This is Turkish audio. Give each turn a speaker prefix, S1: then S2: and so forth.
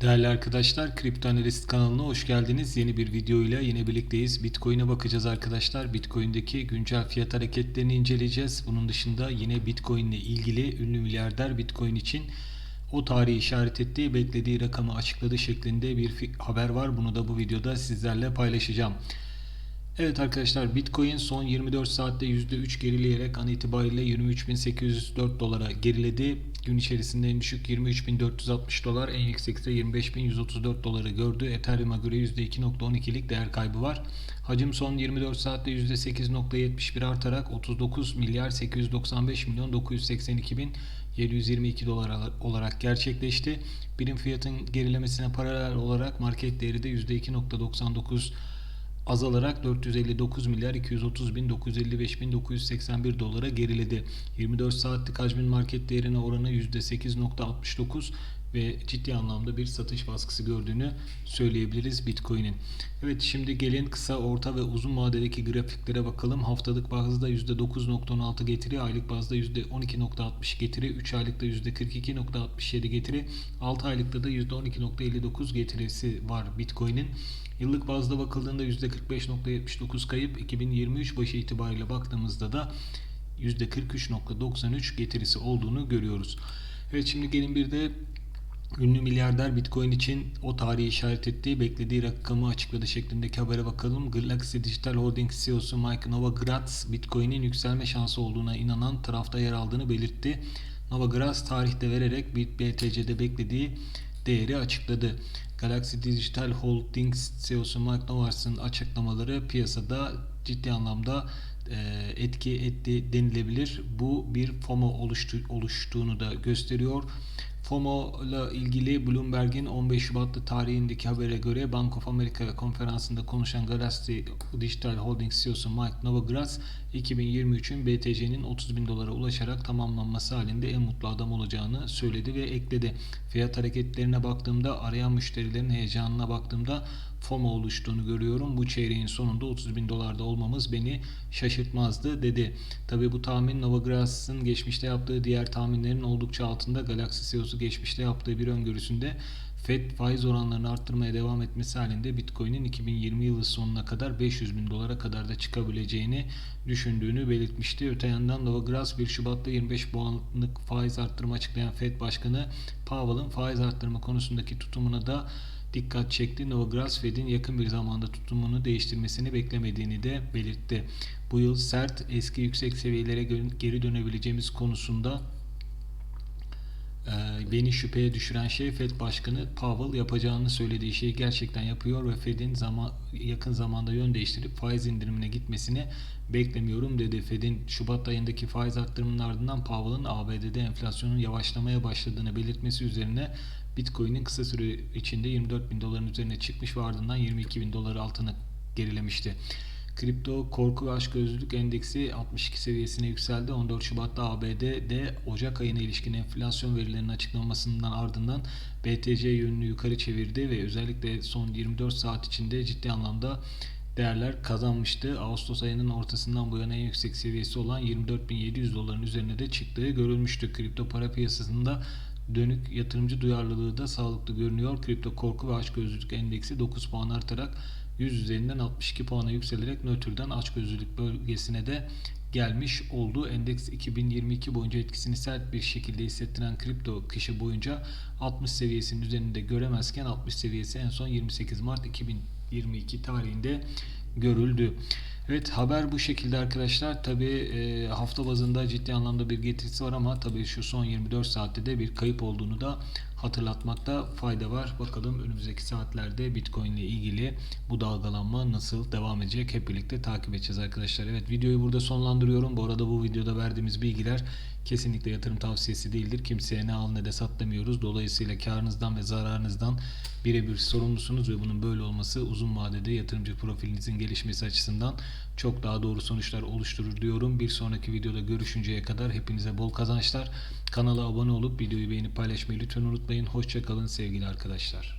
S1: Değerli arkadaşlar, Kripto Analist kanalına hoş geldiniz. Yeni bir video ile yine birlikteyiz. Bitcoin'e bakacağız arkadaşlar. Bitcoin'deki güncel fiyat hareketlerini inceleyeceğiz. Bunun dışında yine Bitcoin ile ilgili ünlü milyarder Bitcoin için o tarihi işaret ettiği, beklediği rakamı açıkladığı şeklinde bir haber var. Bunu da bu videoda sizlerle paylaşacağım. Evet arkadaşlar Bitcoin son 24 saatte %3 gerileyerek an itibariyle 23.804 dolara geriledi. Gün içerisinde en düşük 23.460 dolar, en yüksekse 25.134 doları gördü. Ethereum'a göre %2.12'lik değer kaybı var. Hacim son 24 saatte %8.71 artarak 39 milyar 895 milyon 982 bin 722 dolar olarak gerçekleşti. Birim fiyatın gerilemesine paralel olarak market değeri de %2.99 azalarak 459 milyar 230 bin 955 bin 981 dolara geriledi. 24 saatlik hacmin market değerine oranı %8.69 ve ciddi anlamda bir satış baskısı gördüğünü söyleyebiliriz Bitcoin'in. Evet şimdi gelin kısa, orta ve uzun vadedeki grafiklere bakalım. Haftalık bazda %9.16 getiri, aylık bazda %12.60 getiri, 3 aylıkta %42.67 getiri, 6 aylıkta da %12.59 getirisi var Bitcoin'in. Yıllık bazda bakıldığında %45.79 kayıp 2023 başı itibariyle baktığımızda da %43.93 getirisi olduğunu görüyoruz. Evet şimdi gelin bir de ünlü milyarder Bitcoin için o tarihi işaret ettiği beklediği rakamı açıkladı şeklindeki habere bakalım. Galaxy Digital Holdings CEO'su Mike Novogratz Bitcoin'in yükselme şansı olduğuna inanan tarafta yer aldığını belirtti. Novogratz tarihte vererek BTC'de beklediği değeri açıkladı. Galaxy Digital Holdings CEO'su Mark Novars'ın açıklamaları piyasada ciddi anlamda etki etti denilebilir. Bu bir FOMO oluştu, oluştuğunu da gösteriyor. FOMO ile ilgili Bloomberg'in 15 Şubat'ta tarihindeki habere göre Bank of America konferansında konuşan Galaxy Digital Holdings CEO'su Mike Novogratz 2023'ün BTC'nin 30 bin dolara ulaşarak tamamlanması halinde en mutlu adam olacağını söyledi ve ekledi. Fiyat hareketlerine baktığımda arayan müşterilerin heyecanına baktığımda FOMO oluştuğunu görüyorum. Bu çeyreğin sonunda 30 bin dolarda olmamız beni şaşırtmazdı dedi. Tabi bu tahmin Novograss'ın geçmişte yaptığı diğer tahminlerin oldukça altında Galaxy CEO'su geçmişte yaptığı bir öngörüsünde FED faiz oranlarını arttırmaya devam etmesi halinde Bitcoin'in 2020 yılı sonuna kadar 500 bin dolara kadar da çıkabileceğini düşündüğünü belirtmişti. Öte yandan Novogratz 1 Şubat'ta 25 puanlık faiz arttırma açıklayan FED Başkanı Powell'ın faiz arttırma konusundaki tutumuna da dikkat çekti. Novogratz Fed'in yakın bir zamanda tutumunu değiştirmesini beklemediğini de belirtti. Bu yıl sert eski yüksek seviyelere geri dönebileceğimiz konusunda beni şüpheye düşüren şey Fed Başkanı Powell yapacağını söylediği şeyi gerçekten yapıyor ve Fed'in zaman, yakın zamanda yön değiştirip faiz indirimine gitmesini beklemiyorum dedi. Fed'in Şubat ayındaki faiz arttırımının ardından Powell'ın ABD'de enflasyonun yavaşlamaya başladığını belirtmesi üzerine Bitcoin'in kısa süre içinde 24 bin doların üzerine çıkmış ve ardından 22 bin dolar altına gerilemişti. Kripto korku ve açgözlülük endeksi 62 seviyesine yükseldi. 14 Şubat'ta ABD'de Ocak ayına ilişkin enflasyon verilerinin açıklanmasından ardından BTC yönünü yukarı çevirdi ve özellikle son 24 saat içinde ciddi anlamda değerler kazanmıştı. Ağustos ayının ortasından bu yana en yüksek seviyesi olan 24.700 doların üzerine de çıktığı görülmüştü. Kripto para piyasasında dönük yatırımcı duyarlılığı da sağlıklı görünüyor. Kripto korku ve açgözlülük endeksi 9 puan artarak 100 üzerinden 62 puana yükselerek nötrden açgözlülük bölgesine de gelmiş oldu. Endeks 2022 boyunca etkisini sert bir şekilde hissettiren kripto kışı boyunca 60 seviyesinin üzerinde göremezken 60 seviyesi en son 28 Mart 2022 tarihinde görüldü. Evet haber bu şekilde arkadaşlar. Tabi e, hafta bazında ciddi anlamda bir getirisi var ama tabi şu son 24 saatte de bir kayıp olduğunu da hatırlatmakta fayda var. Bakalım önümüzdeki saatlerde Bitcoin ile ilgili bu dalgalanma nasıl devam edecek hep birlikte takip edeceğiz arkadaşlar. Evet videoyu burada sonlandırıyorum. Bu arada bu videoda verdiğimiz bilgiler kesinlikle yatırım tavsiyesi değildir. Kimseye ne al ne de sat demiyoruz. Dolayısıyla karınızdan ve zararınızdan birebir sorumlusunuz ve bunun böyle olması uzun vadede yatırımcı profilinizin gelişmesi açısından çok daha doğru sonuçlar oluşturur diyorum. Bir sonraki videoda görüşünceye kadar hepinize bol kazançlar. Kanala abone olup videoyu beğenip paylaşmayı lütfen unutmayın. Hoşçakalın sevgili arkadaşlar.